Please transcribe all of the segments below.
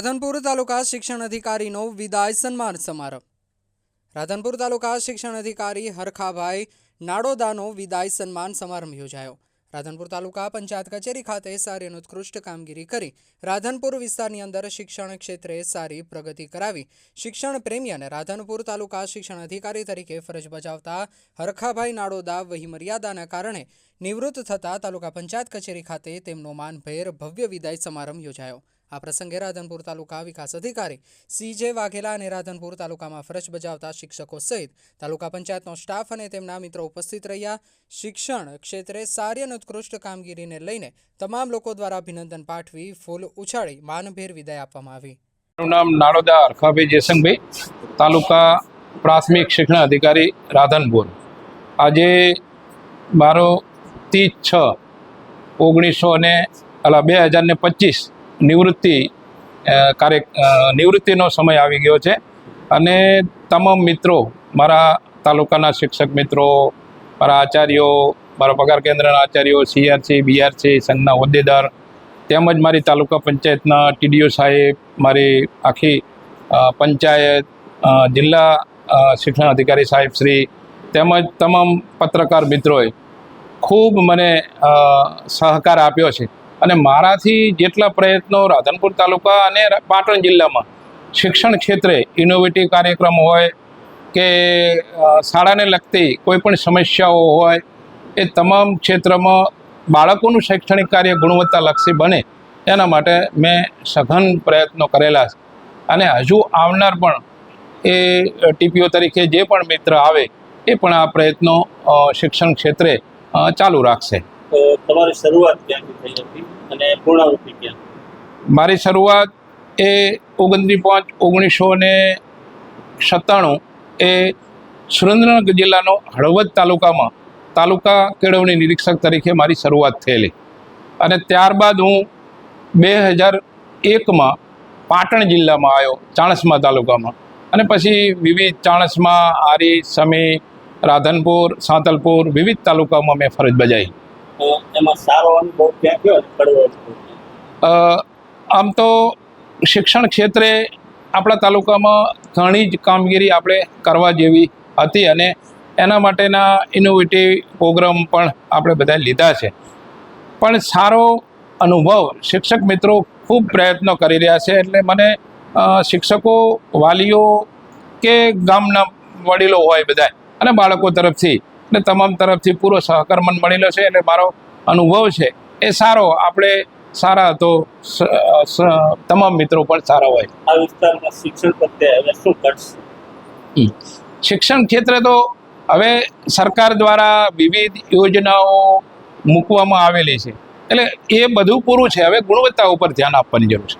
રાધનપુર તાલુકા શિક્ષણ અધિકારીનો વિદાય સન્માન સમારંભ. રાધનપુર તાલુકા શિક્ષણ અધિકારી હરખાભાઈ નાડોદાનો વિદાય સન્માન સમારંભ યોજાયો. રાધનપુર તાલુકા પંચાયત કચેરી ખાતે સારી અને ઉત્કૃષ્ટ કામગીરી કરી રાધનપુર વિસ્તારની અંદર શિક્ષણ ક્ષેત્રે સારી પ્રગતિ કરાવી શિક્ષણ પ્રેમી અને રાધનપુર તાલુકા શિક્ષણ અધિકારી તરીકે ફરજ બજાવતા હરખાભાઈ નાડોદા વહીમર્યાદાના કારણે નિવૃત્ત થતા તાલુકા પંચાયત કચેરી ખાતે તેમનો માનભેર ભવ્ય વિદાય સમારંભ યોજાયો. આ પ્રસંગે રાધનપુર તાલુકા વિકાસ અધિકારી સી જે વાઘેલા અને રાધનપુર તાલુકામાં ફરજ બજાવતા શિક્ષકો સહિત તાલુકા પંચાયતનો સ્ટાફ અને તેમના મિત્રો ઉપસ્થિત રહ્યા. શિક્ષણ ક્ષેત્રે સારી અને ઉત્કૃષ્ટ કામગીરીને લઈને તમામ લોકો દ્વારા અભિનંદન પાઠવી ફૂલ ઉછાળી માનભેર વિદાય આપવામાં આવી. મારું નામ નાડોદા અરખાભાઈ જયસંગભાઈ તાલુકા પ્રાથમિક શિક્ષણ અધિકારી રાધનપુર. આજે મારો ત્રીસ છ, ઓગણીસો ને અલા બે હજાર ને પચીસ નિવૃત્તિ કાર્ય નિવૃત્તિનો સમય આવી ગયો છે. અને તમામ મિત્રો, મારા તાલુકાના શિક્ષક મિત્રો, મારા આચાર્યો, મારા પગાર કેન્દ્રના આચાર્યો, સીઆરસી, બીઆરસી, સંઘના હોદ્દેદાર, તેમજ મારી તાલુકા પંચાયતના ટીડીઓ સાહેબ, મારી આખી પંચાયત જિલ્લા શિક્ષણ અધિકારી સાહેબ શ્રી, તેમજ તમામ પત્રકાર મિત્રોએ ખૂબ મને સહકાર આપ્યો છે. અને મારાથી જેટલા પ્રયત્નો રાધનપુર તાલુકા અને પાટણ જિલ્લામાં શિક્ષણ ક્ષેત્રે ઇનોવેટિવ કાર્યક્રમ હોય કે શાળાને લગતી કોઈ પણ સમસ્યાઓ હોય, એ તમામ ક્ષેત્રમાં બાળકોનું શૈક્ષણિક કાર્ય ગુણવત્તાલક્ષી બને, એના માટે મેં સઘન પ્રયત્નો કરેલા છે. અને હજુ આવનાર પણ એ ટીપીઓ તરીકે જે પણ મિત્ર આવે, એ પણ આ પ્રયત્નો શિક્ષણ ક્ષેત્રે ચાલુ રાખશે. તમારી શરૂઆત ક્યાંથી થઈ હતી અને પૂર્ણાવૃત્તિ ક્યાં? મારી શરૂઆત એ ઓગણત્રીસ પાંચ ઓગણીસો ને સત્તાણું એ સુરેન્દ્રનગર જિલ્લાનો હળવદ તાલુકામાં તાલુકા કેળવણી નિરીક્ષક તરીકે મારી શરૂઆત થયેલી. અને ત્યારબાદ હું બે હજાર એકમાં પાટણ જિલ્લામાં આવ્યો, ચાણસમા તાલુકામાં. અને પછી વિવિધ ચાણસમા, આરી, સમી, રાધનપુર, સાંતલપુર વિવિધ તાલુકામાં મેં ફરજ બજાવી. તો એમાં સારો અનુભવ ક્યાં કડવો ક્યાં? અ, આમ તો શિક્ષણ ક્ષેત્રે આપણા તાલુકામાં ઘણી જ કામગીરી આપણે કરવા જેવી હતી અને એના માટેના ઇનોવેટિવ પ્રોગ્રામ પણ આપણે બધા લીધા છે પણ સારો અનુભવ શિક્ષક મિત્રો ખૂબ પ્રયત્નો કરી રહ્યા છે એટલે મને શિક્ષકો વાલીઓ કે ગામના વડીલો હોય બધા અને બાળકો તરફથી અને તમામ તરફથી પૂરો સહકાર મને મળેલો છે એટલે મારો અનુભવ છે એ સારો આપણે સારા તો તમામ મિત્રો પણ સારા હોય. આ વિસ્તારમાં શિક્ષણ પ્રત્યે હવે શું ઘટશે શિક્ષણ ક્ષેત્રે તો હવે સરકાર દ્વારા વિવિધ યોજનાઓ મૂકવામાં આવેલી છે. એટલે એ બધું પૂરું છે. હવે ગુણવત્તા ઉપર ધ્યાન આપવાની જરૂર છે.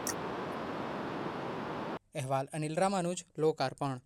અહેવાલ અનિલ રામાનુજ લોકાર્પણ.